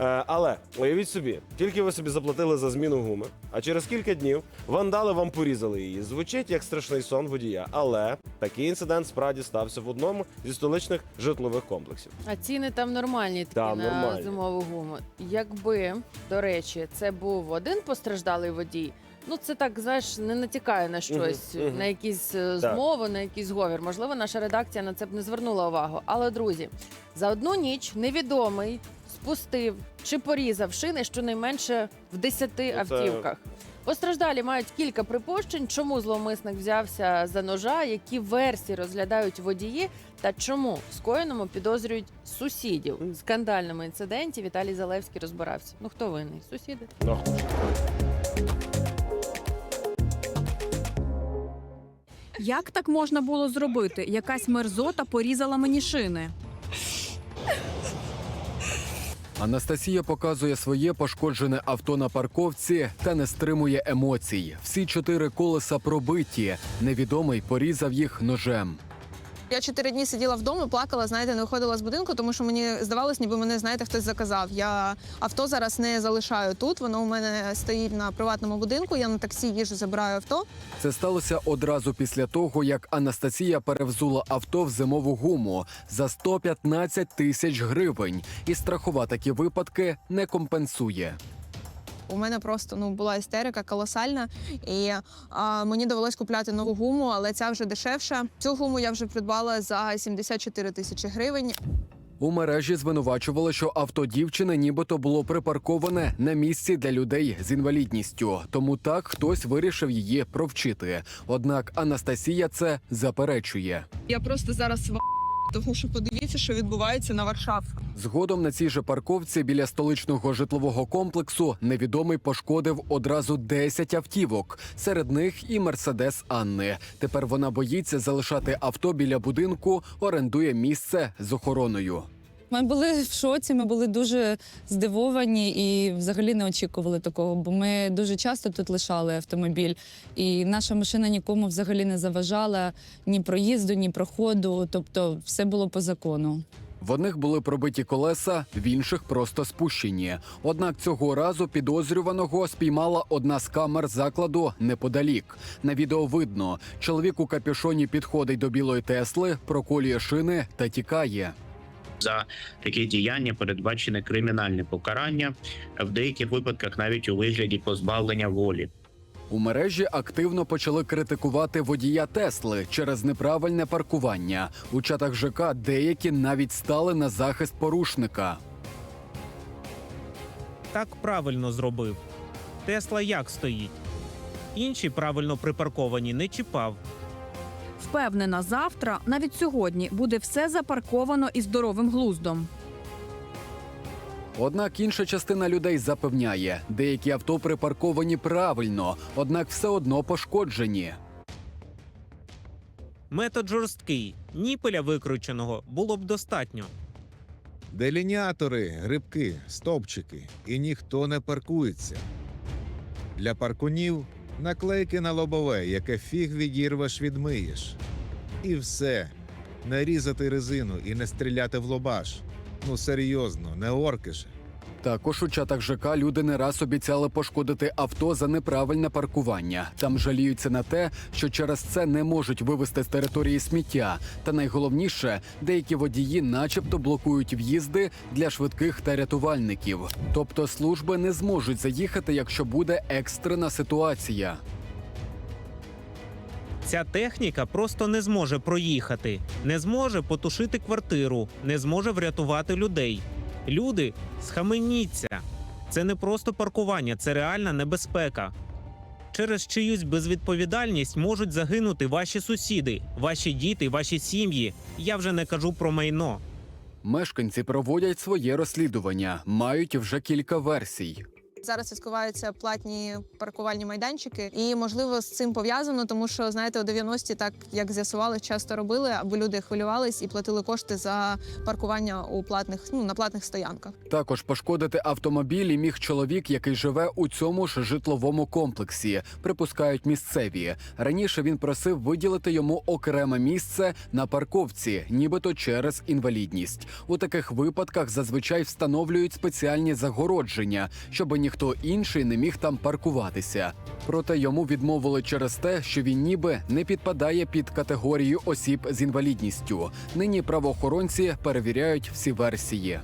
Е, але уявіть собі, тільки ви собі заплатили за зміну гуми, а через кілька днів вандали вам порізали її. Звучить як страшний сон водія. Але такий інцидент справді стався в одному зі столичних житлових комплексів. А ціни там нормальні такі Там на нормальні. зимову гуму. Якби, до речі, це був один постраждалий водій. Ну, це так, знаєш, не натякає на щось, Мгм, мгм. на якісь е, Так. змови, на якийсь говір. Можливо, наша редакція на це б не звернула увагу. Але, друзі, за одну ніч невідомий спустив чи порізав шини щонайменше в 10 Ну, автівках. Постраждалі мають кілька припущень, чому зловмисник взявся за ножа, які версії розглядають водії, та чому в скоєному підозрюють сусідів. В скандальному інциденті Віталій Залевський розбирався. Ну хто винний? Сусіди. Ну, Як так можна було зробити? Якась мерзота порізала мені шини. Анастасія показує своє пошкоджене авто на парковці та не стримує емоцій. Всі чотири колеса пробиті. Невідомий порізав їх ножем. Я чотири дні сиділа вдома, плакала, знаєте, не виходила з будинку, тому що мені здавалось, ніби мене, знаєте, хтось заказав. Я авто зараз не залишаю тут. Воно у мене стоїть на приватному будинку. Я на таксі їжу, забираю авто. Це сталося одразу після того, як Анастасія перевзула авто в зимову гуму за 115 тисяч гривень, і страхова такі випадки не компенсує. У мене просто ну була істерика колосальна, і а, мені довелось купляти нову гуму, але ця вже дешевша. Цю гуму я вже придбала за 74 тисячі гривень. У мережі звинувачували, що авто дівчини нібито було припарковане на місці для людей з інвалідністю. Тому так хтось вирішив її провчити. Однак Анастасія це заперечує. Я просто зараз в тому що подивіться, що відбувається на Варшав. Згодом на цій же парковці біля столичного житлового комплексу невідомий пошкодив одразу 10 автівок. Серед них і мерседес Анни. Тепер вона боїться залишати авто біля будинку, орендує місце з охороною. Ми були в шоці, ми були дуже здивовані і взагалі не очікували такого, бо ми дуже часто тут лишали автомобіль, і наша машина нікому взагалі не заважала ні проїзду, ні проходу. Тобто, все було по закону. В одних були пробиті колеса, в інших просто спущені. Однак цього разу підозрюваного спіймала одна з камер закладу неподалік. На відео видно, чоловік у капюшоні підходить до білої Тесли, проколює шини та тікає. За такі діяння передбачене кримінальне покарання, в деяких випадках навіть у вигляді позбавлення волі. У мережі активно почали критикувати водія Тесли через неправильне паркування. У чатах ЖК деякі навіть стали на захист порушника. Так правильно зробив. Тесла як стоїть? Інші правильно припарковані не чіпав. Впевнена, завтра, навіть сьогодні, буде все запарковано і здоровим глуздом. Однак інша частина людей запевняє, деякі авто припарковані правильно, однак все одно пошкоджені. Метод жорсткий, ніпеля викрученого було б достатньо. Делінятори, грибки, стовпчики, і ніхто не паркується. Для паркунів наклейки на лобове, яке фіг відірвеш, відмиєш. І все. Не різати резину і не стріляти в лобаш. Ну серйозно, не оркише. Також у чатах ЖК люди не раз обіцяли пошкодити авто за неправильне паркування. Там жаліються на те, що через це не можуть вивезти з території сміття. Та найголовніше, деякі водії, начебто, блокують в'їзди для швидких та рятувальників. Тобто служби не зможуть заїхати, якщо буде екстрена ситуація. Ця техніка просто не зможе проїхати, не зможе потушити квартиру, не зможе врятувати людей. Люди, схаменіться. Це не просто паркування, це реальна небезпека. Через чиюсь безвідповідальність можуть загинути ваші сусіди, ваші діти, ваші сім'ї. Я вже не кажу про майно. Мешканці проводять своє розслідування, мають вже кілька версій. Зараз відкриваються платні паркувальні майданчики, і можливо з цим пов'язано, тому що знаєте, у 90-ті так як з'ясували, часто робили, аби люди хвилювались і платили кошти за паркування у платних ну на платних стоянках. Також пошкодити автомобілі міг чоловік, який живе у цьому ж житловому комплексі. Припускають місцеві. Раніше він просив виділити йому окреме місце на парковці, нібито через інвалідність. У таких випадках зазвичай встановлюють спеціальні загородження, щоб ніхто інший не міг там паркуватися. Проте йому відмовили через те, що він ніби не підпадає під категорію осіб з інвалідністю. Нині правоохоронці перевіряють всі версії.